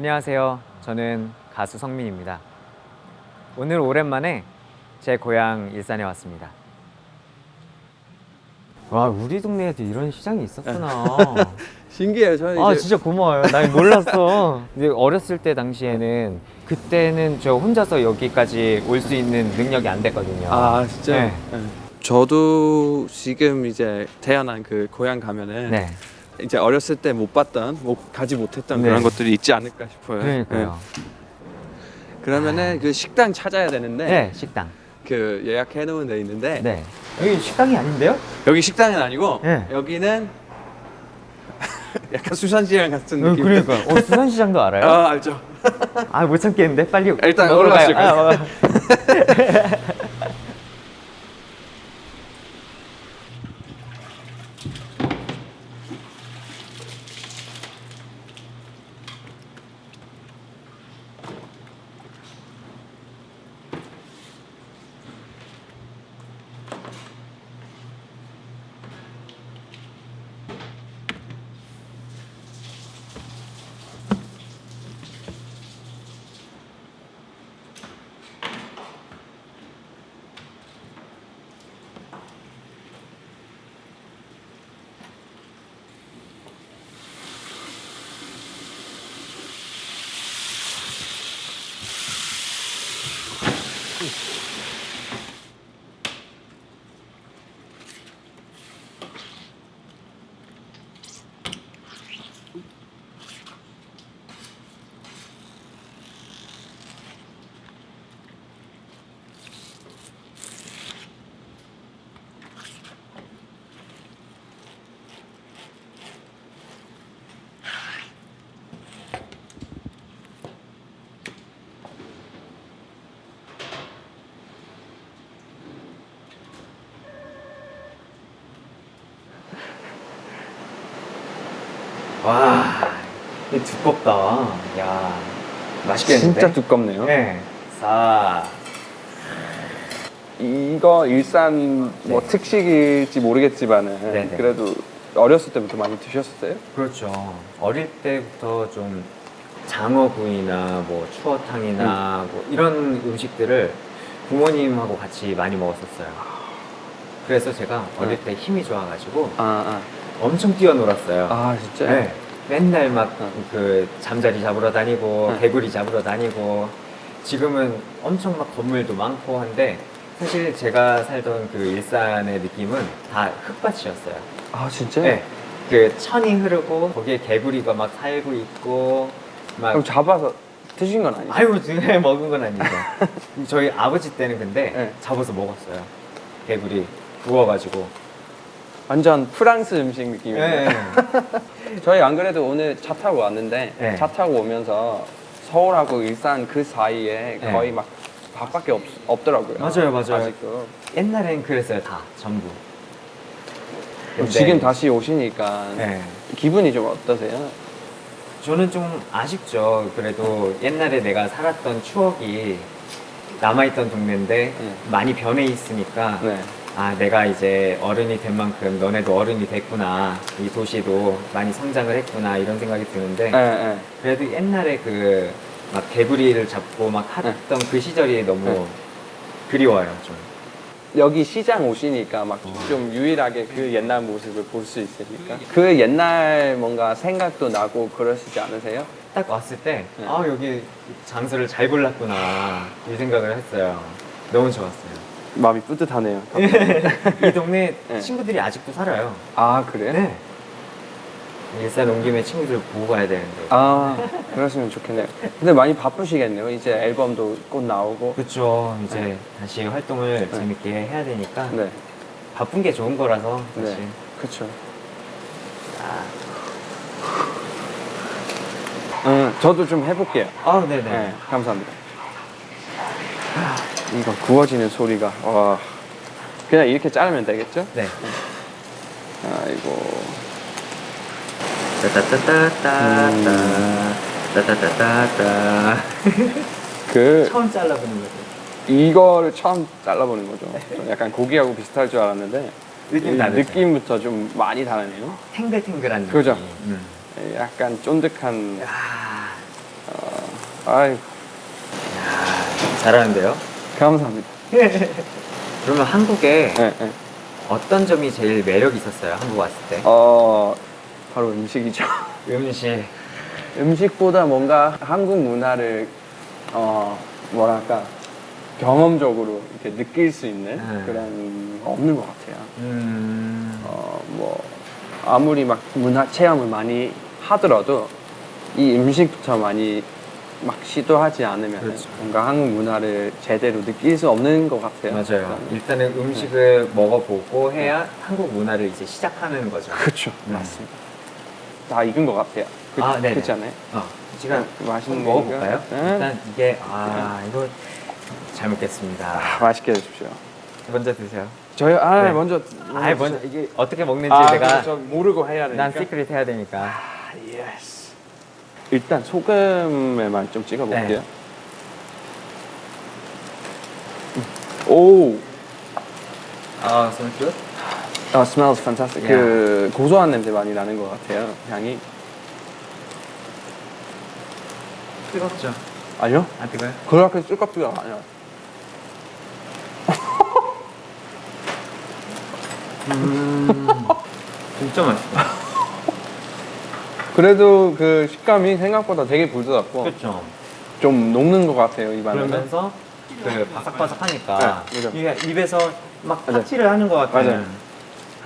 안녕하세요. 저는 가수 성민입니다. 오늘 오랜만에 제 고향 일산에 왔습니다. 와, 우리 동네에도 이런 시장이 있었구나. 신기해요. 저는 아, 이제 진짜 고마워요. 난 몰랐어. 근데 어렸을 때 당시에는 그때는 저 혼자서 여기까지 올 수 있는 능력이 안 됐거든요. 아 진짜. 네. 네. 저도 지금 이제 태어난 그 고향 가면은 네. 이제 어렸을 때 못 봤던, 못 가지 못했던 네. 그런 것들이 있지 않을까 싶어요. 그러니까요. 네. 그러면은 그 식당 찾아야 되는데 네, 식당. 그 예약해 놓은 데 있는데 네. 여기 식당이 아닌데요? 여기 식당은 아니고 네. 여기는 약간 수산시장 같은 어, 느낌. 그러니까. 어, 수산시장도 알아요? 아 알죠. 아, 못 참겠는데? 빨리 일단 가요. 올라가시죠. 아, 어. 와, 이 두껍다. 야, 맛있겠는데? 진짜 두껍네요. 네. 사. 이거 일산 뭐 네. 특식일지 모르겠지만은 네네. 그래도 어렸을 때부터 많이 드셨어요? 그렇죠. 어릴 때부터 좀 장어구이나 뭐 추어탕이나 뭐 이런 음식들을 부모님하고 같이 많이 먹었었어요. 그래서 제가 어릴 때 힘이 좋아가지고 아, 엄청 뛰어놀았어요. 아, 아 진짜? 네. 맨날 막 어. 그 잠자리 잡으러 다니고 응. 개구리 잡으러 다니고 지금은 엄청 막 건물도 많고 한데 사실 제가 살던 그 일산의 느낌은 다 흙밭이었어요. 아 진짜? 네. 그 천이 흐르고 거기에 개구리가 막 살고 있고 막 그럼 잡아서 드신 건 아니죠? 아이고 등에 먹은 건 아니죠. 저희 아버지 때는 근데 네. 잡아서 먹었어요. 개구리 구워가지고. 완전 프랑스 음식 느낌이에요. 네. 저희 안 그래도 오늘 차 타고 왔는데 네. 차 타고 오면서 서울하고 일산 그 사이에 네. 거의 막 밥밖에 없, 없더라고요. 맞아요, 맞아요. 아직도. 옛날엔 그랬어요 다 전부. 근데 지금 다시 오시니까 네. 기분이 좀 어떠세요? 저는 좀 아쉽죠. 그래도 옛날에 내가 살았던 추억이 남아있던 동네인데 네. 많이 변해 있으니까 네. 아 내가 이제 어른이 된 만큼 너네도 어른이 됐구나 이 도시도 많이 성장을 했구나 이런 생각이 드는데 네, 네. 그래도 옛날에 그 막 개구리를 잡고 막 하던 그 시절이 너무 네. 그리워요 좀. 여기 시장 오시니까 막 좀 유일하게 그 옛날 모습을 볼 수 있으니까 그 옛날 뭔가 생각도 나고 그러시지 않으세요? 딱 왔을 때, 네. 아, 여기 장소를 잘 골랐구나, 이 생각을 했어요. 너무 좋았어요. 마음이 뿌듯하네요. 이 동네 네. 친구들이 아직도 살아요. 아 그래 요? 네. 일산 온 김에 친구들 보고 가야 되는데. 아 그러시면 좋겠네요. 근데 많이 바쁘시겠네요. 이제 앨범도 곧 나오고. 그렇죠. 이제 네. 다시 활동을 재밌게 해야 되니까 네, 바쁜 게 좋은 거라서 사실. 네, 그렇죠. 아, 음, 저도 좀 해볼게요. 아, 네네. 네, 감사합니다. 이거 구워지는 소리가 와. 그냥 이렇게 자르면 되겠죠? 네. 아이고. 따따따따따따. 음. 따따따따따. 그 처음 잘라보는 거죠. 이거를 처음 잘라보는 거죠. 좀 약간 고기하고 비슷할 줄 알았는데 느낌 이 다르죠? 느낌부터 좀 많이 다르네요. 탱글탱글한 느낌. 그죠? 음. 약간 쫀득한 아, 어, 아이 잘하는데요? 감사합니다. 그러면 한국에 네, 네. 어떤 점이 제일 매력 있었어요? 한국 왔을 때? 어 바로 음식이죠. 음식. 음식보다 뭔가 한국 문화를 어 뭐랄까 경험적으로 이렇게 느낄 수 있는 네. 그런 거 없는 것 같아요. 음. 어 뭐 아무리 막 문화 체험을 많이 하더라도 이 음식부터 많이 막 시도하지 않으면 그렇죠. 뭔가 한국 문화를 제대로 느낄 수 없는 것 같아요. 맞아요. 일단은 음식을 먹어보고 해야 한국 문화를 이제 시작하는 거죠. 그렇죠, 음. 맞습니다. 다 익은 것 같아요. 그, 아, 네네. 그렇지 않아요? 어, 음, 맛있는 한번 먹어볼까요? 네. 일단 이게 아 이거 잘 먹겠습니다. 아, 맛있게 해주십시오. 먼저 드세요. 저요? 아 네. 먼저. 아 먼저 이게 어떻게 먹는지 아, 내가 저 모르고 해야 되니까. 난 시크릿 해야 되니까. 아, 예스. 일단 소금에만 좀 찍어볼게요. 네. 오, 아, so good. 아, smells fantastic. 그 고소한 냄새 많이 나는 것 같아요. 향이. 뜨겁죠? 아니요? 안 뜨거요? 그렇게 뜨겁지가 아니요. 진짜 맛있어. 그래도 그 식감이 생각보다 되게 부드럽고 그렇죠. 좀 녹는 것 같아요 입안에서. 그러면서 그 바삭바삭하니까 네, 그죠. 이게 입에서 막 맞아요. 파티를 하는 것 같아요. 맞아요.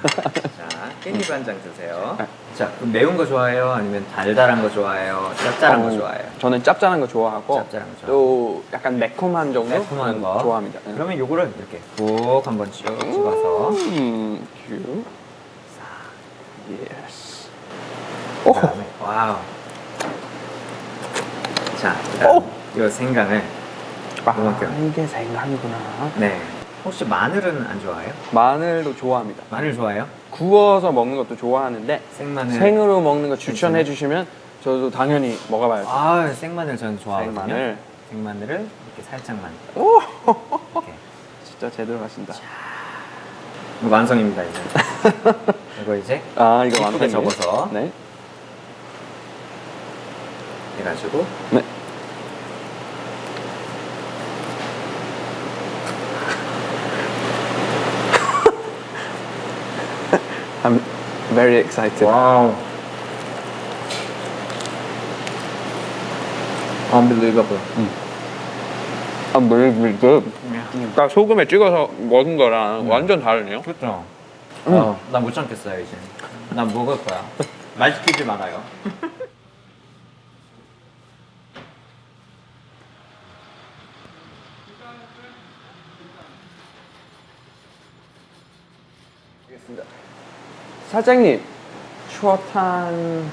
자, 깻잎 한 장 드세요. 네. 자, 그럼 매운 거 좋아해요? 아니면 달달한 거 좋아해요? 짭짤한 거 어, 좋아해요? 저는 짭짤한 거 좋아하고 짭짤한 거. 또 약간 매콤한 정도 매콤한 음, 거 좋아합니다. 네. 그러면 요거를 이렇게 푹 한번 쭉 찍어서 음, 큐. 예스. 그 다음에 와우. 자, 그다음 요 생강을 아, 요만큼. 이게 생강이구나. 네. 혹시 마늘은 안 좋아해요? 마늘도 좋아합니다. 마늘 좋아해요? 구워서 먹는 것도 좋아하는데 생마늘. 생으로 먹는 거 추천해 주시면 저도 당연히 먹어봐야죠. 아, 생마늘 저는 좋아하거든요. 생마늘. 생마늘을 이렇게 살짝만 오, 이렇게. 진짜 제대로 하신다. 이거 완성입니다 이제. 이거 이제 아 이거 완전 접어서. 네. 해가지고 네. I'm very excited. 와우. Unbelievable. Unbelievably good. 딱 소금에 찍어서 먹은 거랑 완전 다르네요. 그렇죠. 어, 난못 참겠어요 이제. 난 먹을 거야. 말 시키지 말아요. 사장님, 추어탕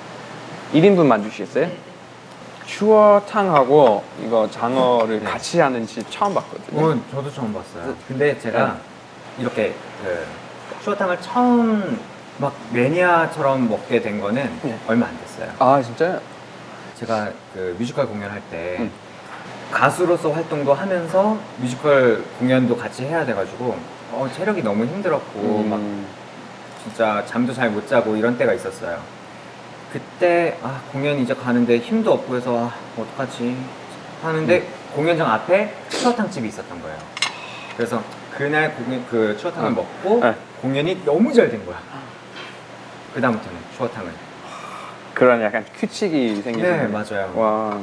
1인분만 주시겠어요? 추어탕하고 이거 장어를 네. 같이 하는지 처음 봤거든요. 어, 저도 처음 봤어요. 근데 제가 이렇게 그 추어탕을 처음 막 매니아처럼 먹게 된 거는 네. 얼마 안 됐어요. 아 진짜요? 제가 그 뮤지컬 공연할 때 음. 가수로서 활동도 하면서 뮤지컬 공연도 같이 해야 돼가지고 어, 체력이 너무 힘들었고 막 음, 진짜 잠도 잘 못 자고 이런 때가 있었어요. 그때 아 공연 이제 가는데 힘도 없고 해서 아, 어떡하지 하는데 음. 공연장 앞에 추어탕 집이 있었던 거예요. 그래서 그날 공연 그 추어탕을 어. 먹고 네. 공연이 너무 잘 된 거야. 그 다음부터는 추어탕을. 그런 약간 규칙이 생기는 네 맞아요. 와.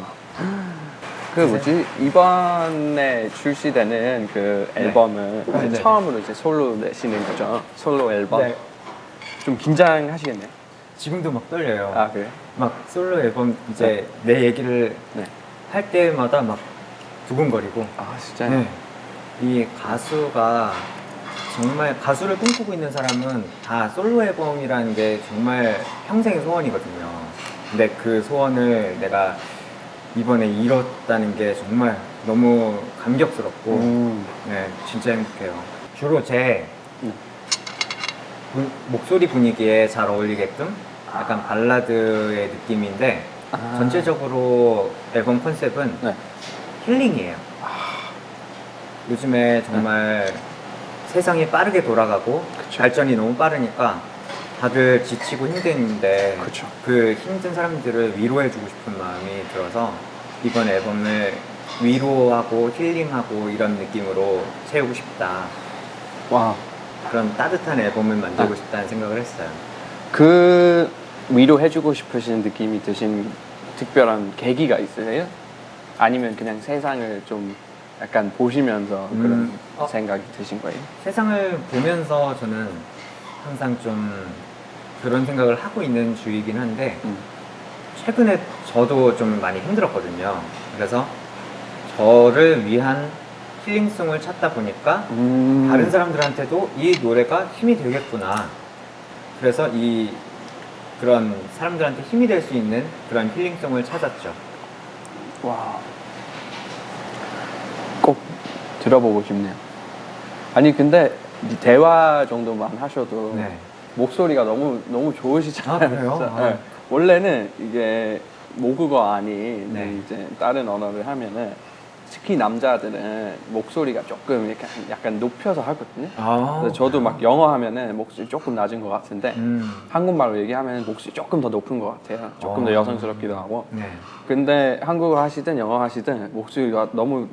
그 뭐지 이번에 출시되는 그 네. 앨범은 네, 네. 처음으로 이제 솔로 내시는 거죠. 솔로 앨범. 네. 좀 긴장하시겠네요. 지금도 막 떨려요. 아 그래? 막 솔로 앨범 이제 내 얘기를 네. 할 때마다 막 두근거리고 아 진짜. 네. 이 가수가 정말 가수를 꿈꾸고 있는 사람은 다 솔로 앨범이라는 게 정말 평생의 소원이거든요. 근데 그 소원을 내가 이번에 이뤘다는 게 정말 너무 감격스럽고 음. 네, 진짜 행복해요. 주로 제 음. 분- 목소리 분위기에 잘 어울리게끔 약간 발라드의 느낌인데 아. 전체적으로 앨범 컨셉은 네. 힐링이에요. 요즘에 정말 세상이 빠르게 돌아가고 그쵸. 발전이 너무 빠르니까 다들 지치고 힘든데 그쵸. 그 힘든 사람들을 위로해주고 싶은 마음이 들어서 이번 앨범을 위로하고 힐링하고 이런 느낌으로 채우고 싶다. 와. 그런 따뜻한 앨범을 만들고 싶다는 생각을 했어요. 그 위로해주고 싶으신 느낌이 드신 특별한 계기가 있으세요? 아니면 그냥 세상을 좀 약간 보시면서 그런 음, 어. 생각이 드신 거예요? 세상을 보면서 저는 항상 좀 그런 생각을 하고 있는 주의긴 한데 음. 최근에 저도 좀 많이 힘들었거든요. 그래서 저를 위한 힐링송을 찾다 보니까 음. 다른 사람들한테도 이 노래가 힘이 되겠구나. 그래서 이 그런 사람들한테 힘이 될 수 있는 그런 힐링송을 찾았죠. 와. 꼭 들어보고 싶네요. 아니 근데 이 대화 정도만 하셔도 네. 목소리가 너무 너무 좋으시잖아요. 아, 그래요? 네. 원래는 이게 모국어 아닌 네. 이제 다른 언어를 하면은 특히 남자들은 목소리가 조금 이렇게 약간 높여서 하거든요. 아, 그래서 저도 막 영어 하면은 목소리 조금 낮은 것 같은데 음. 한국말로 얘기하면 목소리 조금 더 높은 것 같아요. 조금 더 어. 여성스럽기도 하고. 네. 근데 한국어 하시든 영어 하시든 목소리가 너무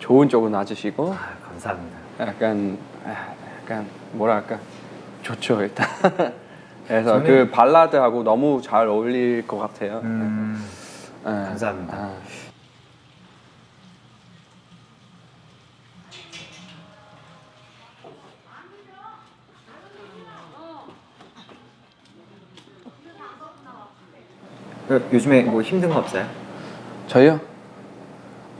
좋은 쪽은 낮으시고 아, 감사합니다. 약간 아, 약간 뭐랄까 좋죠 일단. 그래서 저는- 그 발라드하고 너무 잘 어울릴 것 같아요. 음, 네. 감사합니다. 아. 요즘에 뭐 힘든 거 없어요? 저요?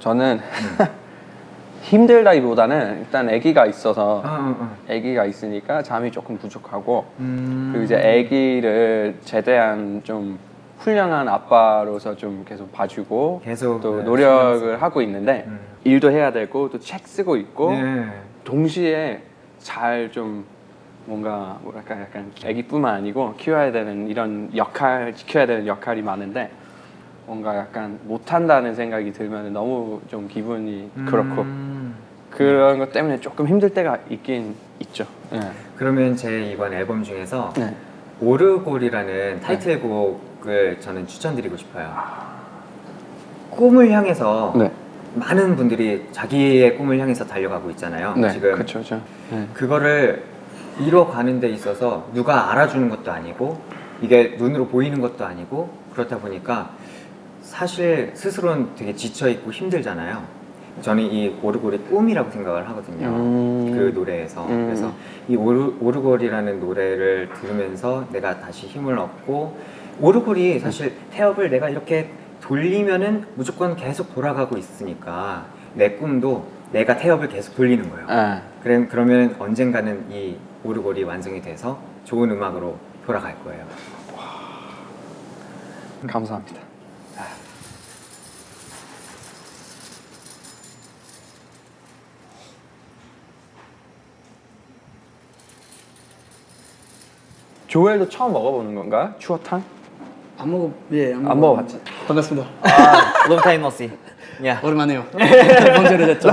저는 힘들다기보다는 일단 아기가 있어서 어, 어. 아기가 있으니까 잠이 조금 부족하고 음. 그리고 이제 아기를 제대한 좀 훌륭한 아빠로서 좀 계속 봐주고 계속 또 네, 노력을 하고 있는데 음. 일도 해야 되고 또 책 쓰고 있고 네. 동시에 잘 좀 뭔가 뭐랄까 약간 아기뿐만 아니고 키워야 되는 이런 역할 지켜야 되는 역할이 많은데 뭔가 약간 못한다는 생각이 들면 너무 좀 기분이 그렇고 음. 그런 것 때문에 조금 힘들 때가 있긴 있죠. 네. 그러면 제 이번 앨범 중에서 네. 오르골이라는 타이틀곡을 저는 추천드리고 싶어요. 꿈을 향해서 네. 많은 분들이 자기의 꿈을 향해서 달려가고 있잖아요. 네. 지금 그렇죠. 그렇죠. 네. 그거를 이뤄가는 데 있어서 누가 알아주는 것도 아니고 이게 눈으로 보이는 것도 아니고 그렇다 보니까 사실 스스로는 되게 지쳐있고 힘들잖아요. 저는 이 오르골이 꿈이라고 생각을 하거든요. 음. 그 노래에서. 음. 그래서 이 오르, 오르골이라는 노래를 들으면서 내가 다시 힘을 얻고 오르골이 사실 태엽을 내가 이렇게 돌리면은 무조건 계속 돌아가고 있으니까 내 꿈도 내가 태엽을 계속 돌리는 거예요. 네. 그래, 그러면 언젠가는 이 오르골이 완성이 돼서 좋은 음악으로 돌아갈 거예요. 감사합니다. 조엘도 처음 먹어보는 건가? 추어탕? 안 먹어 예, 안, 안 먹어. 반갑습니다. 아, long time no see. Yeah. 오랜만에요. 언제 오래됐죠?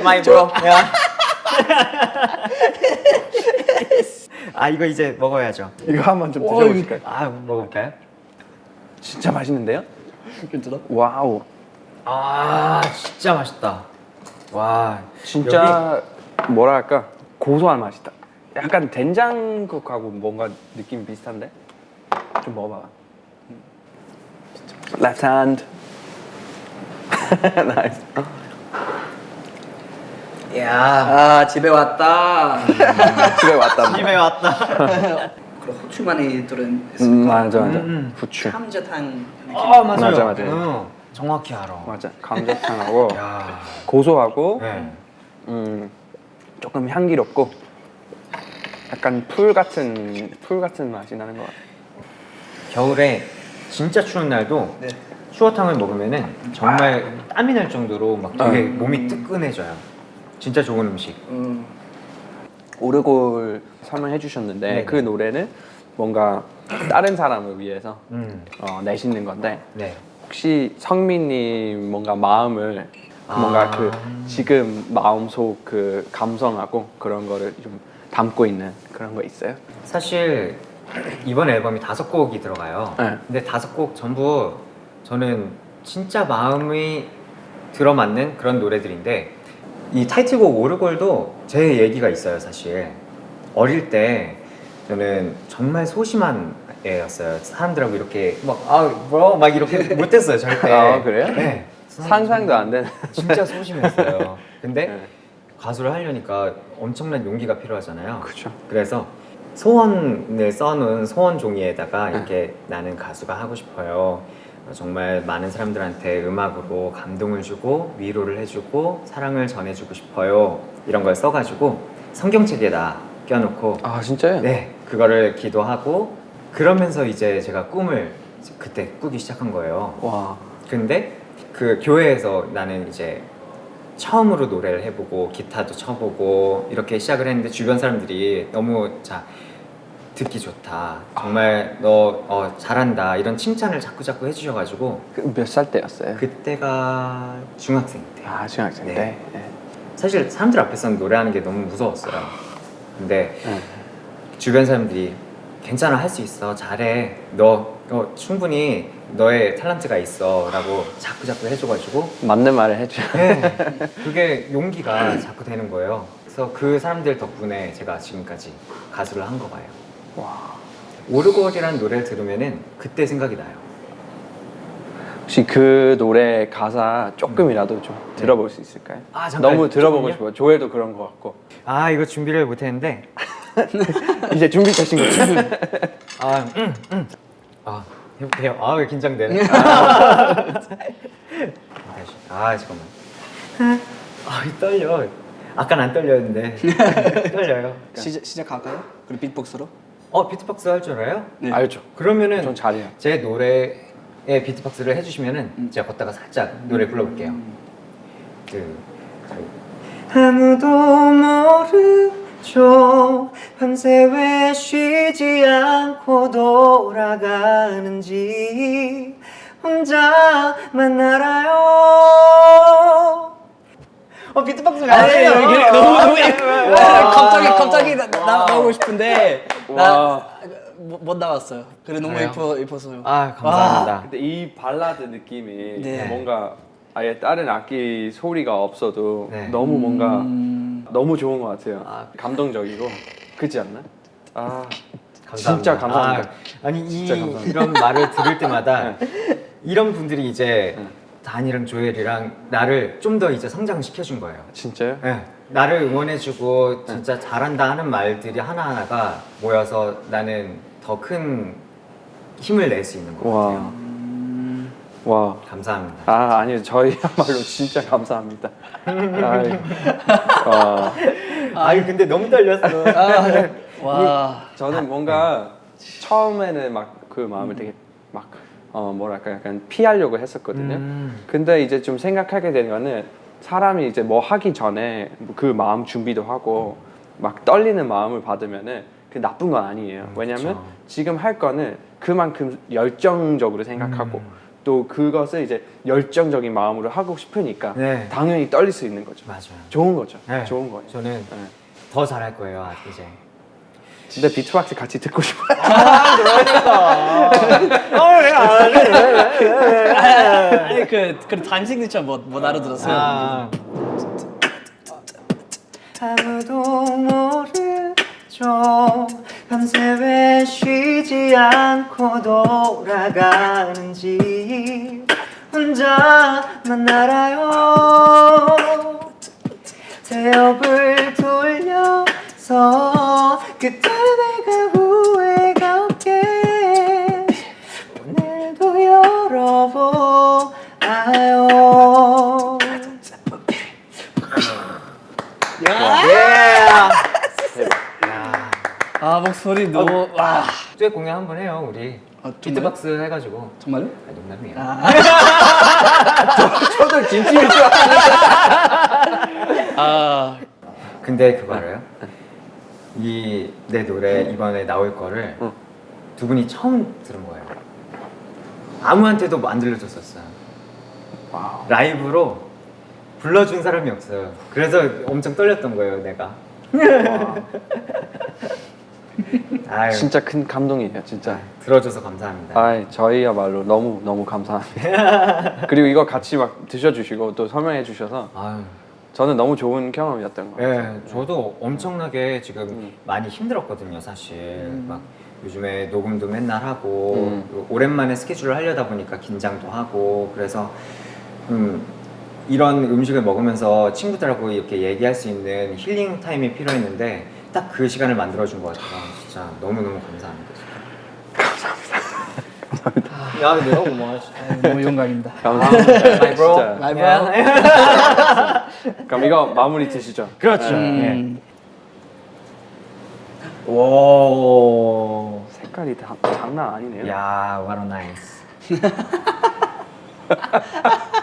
My bro. Yeah. 아 이거 이제 먹어야죠. 이거 한번 좀 어, 드셔보실까요? 아 먹어볼까요? 진짜 맛있는데요? 괜찮아? 와우 아 진짜 맛있다. 와 진짜 뭐랄까 고소한 맛이다 약간 된장국하고 뭔가 느낌 비슷한데? 좀 먹어봐 Left hand 여기... 야 아 집에 왔다. 집에 왔다 집에 왔다. 그럼 후추 많이 들은 음, 맞아 맞아 음. 후추 감자탕. 아 맞아요. 맞아, 맞아. 응, 정확히 알아. 맞아 감자탕하고 야. 고소하고 네. 음, 조금 향기롭고 약간 풀 같은 풀 같은 맛이 나는 것 같아 겨울에 진짜 추운 날도 네. 추어탕을 먹으면은 정말 땀이 날 정도로 막 되게 음. 몸이 뜨끈해져요. 진짜 좋은 음식. 음, 오르골 설명해 주셨는데 네네. 그 노래는 뭔가 다른 사람을 위해서 음. 어, 내시는 건데 네. 혹시 성민님 뭔가 마음을 뭔가 아. 그 지금 마음속 그 감성하고 그런 거를 좀 담고 있는 그런 거 있어요? 사실 이번 앨범이 다섯 곡이 들어가요. 네. 근데 다섯 곡 전부 저는 진짜 마음이 들어맞는 그런 노래들인데 이 타이틀곡 오르골도 제 얘기가 있어요 사실 어릴 때 저는 정말 소심한 애였어요 사람들하고 이렇게 막아뭐막 이렇게 못했어요 절대 아, 그래요? 네 상상도 안 되는. 진짜 소심했어요 근데 네. 가수를 하려니까 엄청난 용기가 필요하잖아요 그렇죠. 그래서 소원을 써놓은 소원 종이에다가 네. 이렇게 나는 가수가 하고 싶어요. 어, 정말 많은 사람들한테 음악으로 감동을 주고 위로를 해주고 사랑을 전해주고 싶어요. 이런 걸 써가지고 성경책에다 껴놓고 아 진짜요? 네 그거를 기도하고 그러면서 이제 제가 꿈을 그때 꾸기 시작한 거예요. 와. 근데 그 교회에서 나는 이제 처음으로 노래를 해보고 기타도 쳐보고 이렇게 시작을 했는데 주변 사람들이 너무 자 듣기 좋다 정말 너 어, 잘한다 이런 칭찬을 자꾸 자꾸 해주셔가지고 그몇살 때였어요? 그때가 중학생 때 아 중학생 네. 때. 네. 사실 사람들 앞에서는 노래하는 게 너무 무서웠어요 근데 네. 주변 사람들이 괜찮아 할 수 있어 잘해 너 어, 충분히 너의 탤런트가 있어라고 자꾸 자꾸 해줘가지고 맞는 말을 해줘. 네, 그게 용기가 자꾸 되는 거예요. 그래서 그 사람들 덕분에 제가 지금까지 가수를 한 거 봐요. 와. 오르골이라는 노래를 들으면은 그때 생각이 나요. 혹시 그 노래 가사 조금이라도 좀 들어볼 수 있을까요? 아, 잠깐, 너무 들어보고 조금요? 싶어요. 조엘도 그런 것 같고. 아 이거 준비를 못했는데 이제 준비되신 거죠? 아, 음, 음. 아 해볼게요. 아왜 긴장되네. 아, 다시. 아 잠깐만. 아 떨려. 아까는 안 떨렸는데 떨려요. 시작 시작할까요? 그리고 비트박스로. 어 비트박스 할 줄 알아요? 네. 알죠. 그러면은 전 잘해요. 제 노래에 비트박스를 해주시면은 제가 걷다가 살짝 노래 불러볼게요. 그 저기. 아무도 모르죠 밤새 왜 쉬지 않고 돌아가는지 혼자만 알아요. 어 비트박스가 아니 아니에요. 여기 너무 너무 와. 갑자기 갑자기 나, 나 나오고 싶은데 와. 나못 못 나왔어요. 그래 너무 그래요? 예뻐 예뻐서요. 아 감사합니다. 근데 이 발라드 느낌이 네. 뭔가 아예 다른 악기 소리가 없어도 네. 너무 뭔가 음, 너무 좋은 것 같아요. 아. 감동적이고 그렇지 않나? 아 감사합니다. 진짜 감사합니다. 아, 니 이, 진짜 감사합니다. 네. 이런 말을 들을 때마다 이런 분들이 이제 네. 단이랑 조엘이랑 나를 좀 더 이제 성장시켜 준 거예요. 진짜요? 예. 나를 응원해주고 진짜 잘한다 하는 말들이 하나하나가 모여서 나는 더 큰 힘을 낼 수 있는 것 와. 같아요. 와. 감사합니다. 아 아니요 저희야말로 진짜 감사합니다. 아이, 와. 아유 근데 너무 떨렸어. 아, 와. 저는 뭔가 처음에는 막 그 마음을 되게 막 어, 뭐랄까 약간 피하려고 했었거든요. 음. 근데 이제 좀 생각하게 되는 거는 사람이 이제 뭐 하기 전에 그 마음 준비도 하고 막 떨리는 마음을 받으면은 그 나쁜 건 아니에요. 음, 왜냐면 그쵸. 지금 할 거는 그만큼 열정적으로 생각하고 음. 또 그것을 이제 열정적인 마음으로 하고 싶으니까 네. 당연히 떨릴 수 있는 거죠. 맞아요. 좋은 거죠. 네. 좋은 거예요. 저는 네. 더 잘할 거예요 아, 이제. 근데 비트박스 같이 듣고 싶어요. 아니 그그 단식니처 뭐뭐 알아들었어요. 아. 아무도 모르죠 밤새 왜 쉬지 않고 돌아가는지 혼자만 알아요 대업을 돌려서 그때 내가 후회가 없게. 오늘도 열어보아요. 아 목소리 너무 와. 듀엣 공연 한 번 해요 우리. 아, 정말요? 비트박스 해가지고. 정말요? 아, 농담이에요. 저도 진심일 줄 아. 근데 그거 알아요? 이 내 노래 이번에 나올 거를 응. 두 분이 처음 들은 거예요 아무한테도 안 들려줬었어요 와우. 라이브로 불러준 사람이 없어요 그래서 엄청 떨렸던 거예요 내가 아유. 진짜 큰 감동이에요, 진짜. 들어줘서 감사합니다. 아, 저희야말로 너무 너무 감사합니다. 그리고 이거 같이 막 드셔주시고 또 설명해 주셔서 아유. 저는 너무 좋은 경험이었던 것 같아요. 예, 저도 엄청나게 지금 음. 많이 힘들었거든요, 사실. 막 요즘에 녹음도 맨날 하고 음. 그리고 오랜만에 스케줄을 하려다 보니까 긴장도 하고 그래서 음, 이런 음식을 먹으면서 친구들하고 이렇게 얘기할 수 있는 힐링 타임이 필요했는데 딱 그 시간을 만들어준 것 같아요. 진짜 너무 너무 감사합니다. 야, 내가 고마워. 너무 영광입니다. 감사합니다. My bro. 진짜. My bro. 그럼 이거 마무리 드시죠. 그렇죠. 음, 예. 오. 색깔이 다, 장난 아니네요. 야, what a nice.